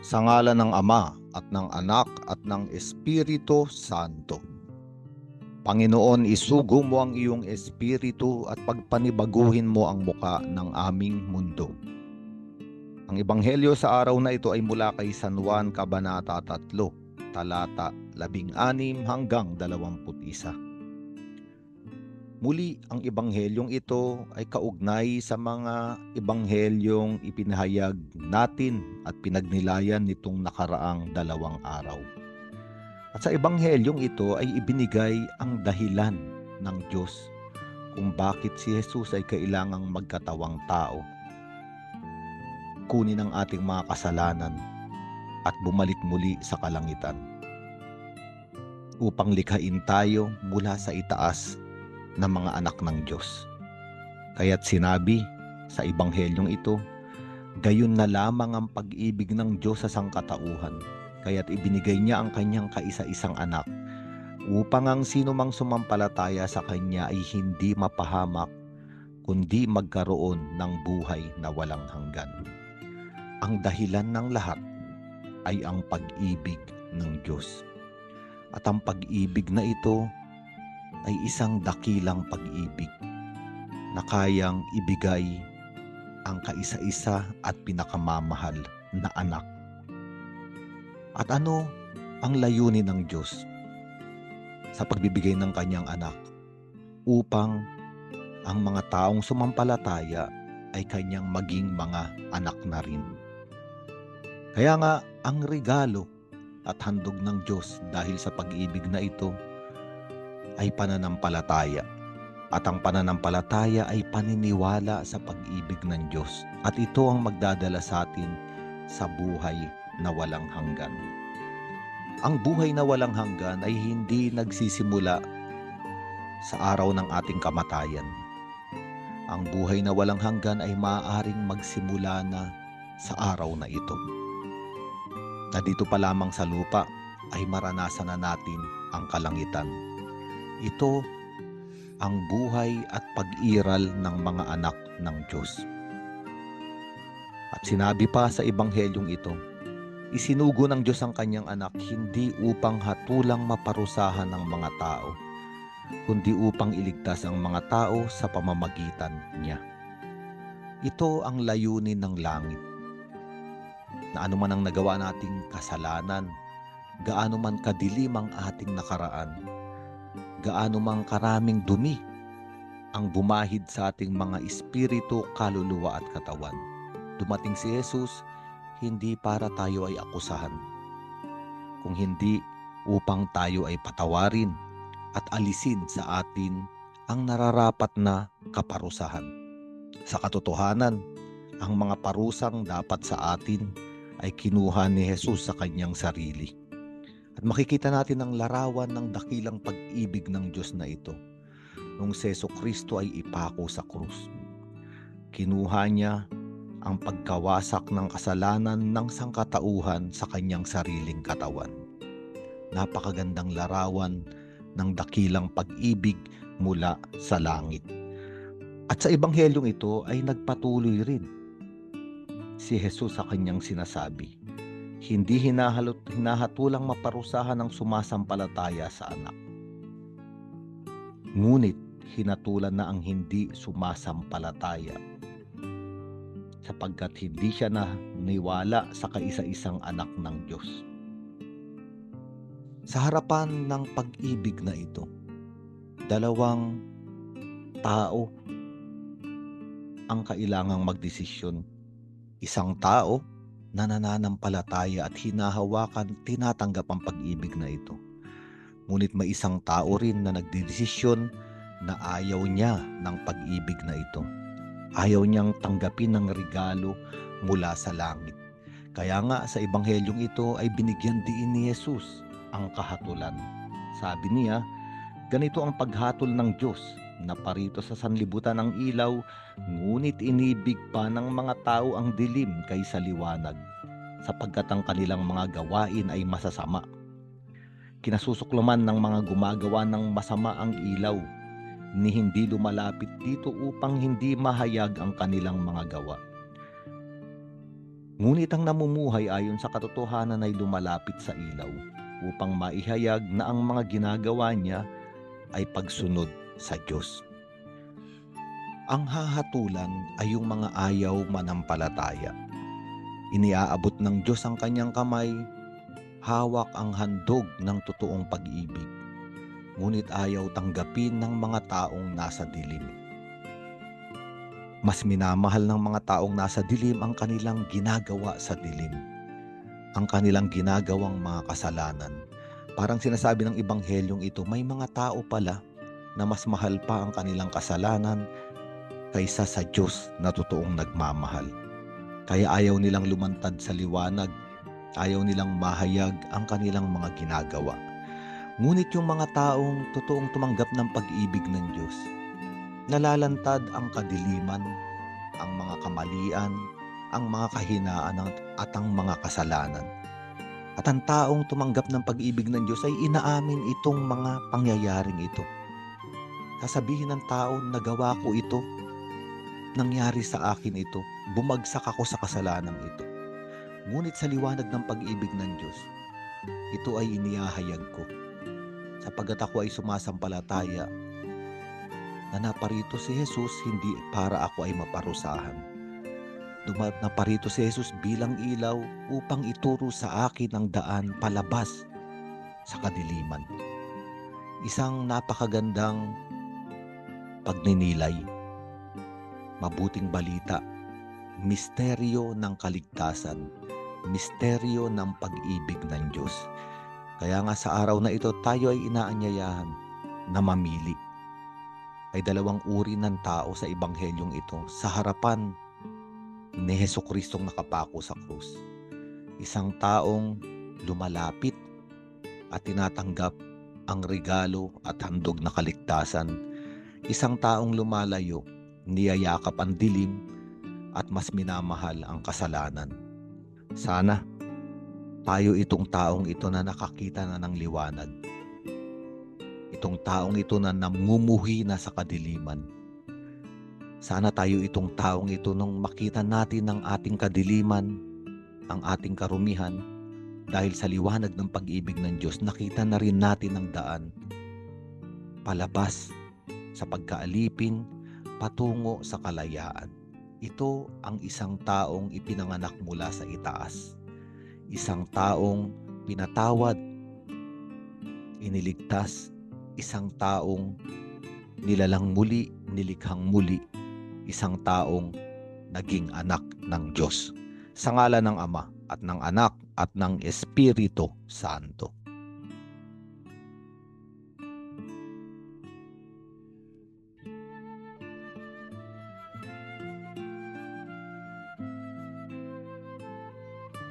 Sa ngala ng Ama at ng Anak at ng Espiritu Santo. Panginoon, isugo mo ang iyong espiritu at pagpanibaguhin mo ang muka ng aming mundo. Ang ebanghelyo sa araw na ito ay mula kay San Juan Kabanata 3, talata 16 hanggang 21. Muli, ang ebanghelyong ito ay kaugnay sa mga ebanghelyong ipinahayag natin at pinagnilayan nitong nakaraang dalawang araw. At sa ebanghelyong ito ay ibinigay ang dahilan ng Diyos kung bakit si Jesus ay kailangang magkatawang tao. Kunin ang ating mga kasalanan at bumalik muli sa kalangitan upang likhain tayo mula sa itaas ng mga anak ng Diyos. Kaya't sinabi sa ebanghelyong ito, gayon na lamang ang pag-ibig ng Diyos sa sangkatauhan, kaya't ibinigay niya ang kanyang kaisa-isang anak upang ang sino mang sumampalataya sa kanya ay hindi mapahamak kundi magkaroon ng buhay na walang hanggan. Ang dahilan ng lahat ay ang pag-ibig ng Diyos. At ang pag-ibig na ito ay isang dakilang pag-ibig na kayang ibigay ang kaisa-isa at pinakamamahal na anak. At ano ang layunin ng Diyos sa pagbibigay ng kanyang anak upang ang mga taong sumampalataya ay kanyang maging mga anak na rin. Kaya nga ang regalo at handog ng Diyos dahil sa pag-ibig na ito ay pananampalataya. At ang pananampalataya ay paniniwala sa pag-ibig ng Diyos. At ito ang magdadala sa atin sa buhay na walang hanggan. Ang buhay na walang hanggan ay hindi nagsisimula sa araw ng ating kamatayan. Ang buhay na walang hanggan ay maaaring magsimula na sa araw na ito. Na dito pa lamang sa lupa ay maranasan na natin ang kalangitan ito ang buhay at pag-iral ng mga anak ng Diyos. At sinabi pa sa ebanghelyong ito, isinugo ng Diyos ang kanyang anak hindi upang hatulang maparusahan ng mga tao, kundi upang iligtas ang mga tao sa pamamagitan niya. Ito ang layunin ng langit. Na anuman ang nagawa nating kasalanan, gaano man kadilim ang ating nakaraan, gaano mang karaming dumi ang bumahid sa ating mga espiritu, kaluluwa at katawan. Dumating si Jesus hindi para tayo ay akusahan, kung hindi upang tayo ay patawarin at alisin sa atin ang nararapat na kaparusahan. Sa katotohanan, ang mga parusang dapat sa atin ay kinuha ni Jesus sa kanyang sarili. At makikita natin ang larawan ng dakilang pag-ibig ng Diyos na ito nung Seso Kristo ay ipako sa krus. Kinuha niya ang pagkawasak ng kasalanan ng sangkatauhan sa kanyang sariling katawan. Napakagandang larawan ng dakilang pag-ibig mula sa langit. At sa ebanghelyong ito ay nagpatuloy rin si Jesus sa kanyang sinasabi hindi hinahalot, hinahatulang maparusahan ng sumasampalataya sa anak. Ngunit hinatulan na ang hindi sumasampalataya sapagkat hindi siya na niwala sa kaisa-isang anak ng Diyos. Sa harapan ng pag-ibig na ito, dalawang tao ang kailangang magdesisyon. Isang tao na nananampalataya at hinahawakan tinatanggap ang pag-ibig na ito. Ngunit may isang tao rin na nagdedesisyon na ayaw niya ng pag-ibig na ito. Ayaw niyang tanggapin ng regalo mula sa langit. Kaya nga sa ebanghelyong ito ay binigyan din ni Jesus ang kahatulan. Sabi niya, ganito ang paghatol ng Diyos na parito sa sanlibutan ng ilaw, ngunit inibig pa ng mga tao ang dilim kaysa liwanag, sapagkat ang kanilang mga gawain ay masasama. Kinasusuklaman ng mga gumagawa ng masama ang ilaw, ni hindi lumalapit dito upang hindi mahayag ang kanilang mga gawa. Ngunit ang namumuhay ayon sa katotohanan ay lumalapit sa ilaw upang maihayag na ang mga ginagawa niya ay pagsunod sa Diyos. Ang hahatulan ay yung mga ayaw manampalataya. Iniaabot ng Diyos ang kanyang kamay, hawak ang handog ng totoong pag-ibig. Ngunit ayaw tanggapin ng mga taong nasa dilim. Mas minamahal ng mga taong nasa dilim ang kanilang ginagawa sa dilim. Ang kanilang ginagawang mga kasalanan. Parang sinasabi ng ibanghelyong ito, may mga tao pala na mas mahal pa ang kanilang kasalanan kaysa sa Diyos na totoong nagmamahal. Kaya ayaw nilang lumantad sa liwanag, ayaw nilang mahayag ang kanilang mga ginagawa. Ngunit yung mga taong totoong tumanggap ng pag-ibig ng Diyos, nalalantad ang kadiliman, ang mga kamalian, ang mga kahinaan at ang mga kasalanan. At ang taong tumanggap ng pag-ibig ng Diyos ay inaamin itong mga pangyayaring ito. Sasabihin ng tao, nagawa ko ito, nangyari sa akin ito, bumagsak ako sa kasalanan ito. Ngunit sa liwanag ng pag-ibig ng Diyos, ito ay inihahayag ko. Sapagat ako ay sumasampalataya na naparito si Jesus hindi para ako ay maparusahan. Duma- naparito si Jesus bilang ilaw upang ituro sa akin ang daan palabas sa kadiliman. Isang napakagandang pagninilay mabuting balita, misteryo ng kaligtasan, misteryo ng pag-ibig ng Diyos. Kaya nga sa araw na ito tayo ay inaanyayahan na mamili. Ay dalawang uri ng tao sa ebanghelyong ito sa harapan ni Heso Kristong nakapako sa krus. Isang taong lumalapit at tinatanggap ang regalo at handog na kaligtasan. Isang taong lumalayo niyayakap ang dilim at mas minamahal ang kasalanan. Sana tayo itong taong ito na nakakita na ng liwanag. Itong taong ito na namumuhi na sa kadiliman. Sana tayo itong taong ito nung makita natin ang ating kadiliman, ang ating karumihan, dahil sa liwanag ng pag-ibig ng Diyos, nakita na rin natin ang daan palabas sa pagkaalipin, patungo sa kalayaan. Ito ang isang taong ipinanganak mula sa itaas. Isang taong pinatawad, iniligtas, isang taong nilalang muli, nilikhang muli, isang taong naging anak ng Diyos. Sa ngala ng Ama at ng Anak at ng Espiritu Santo.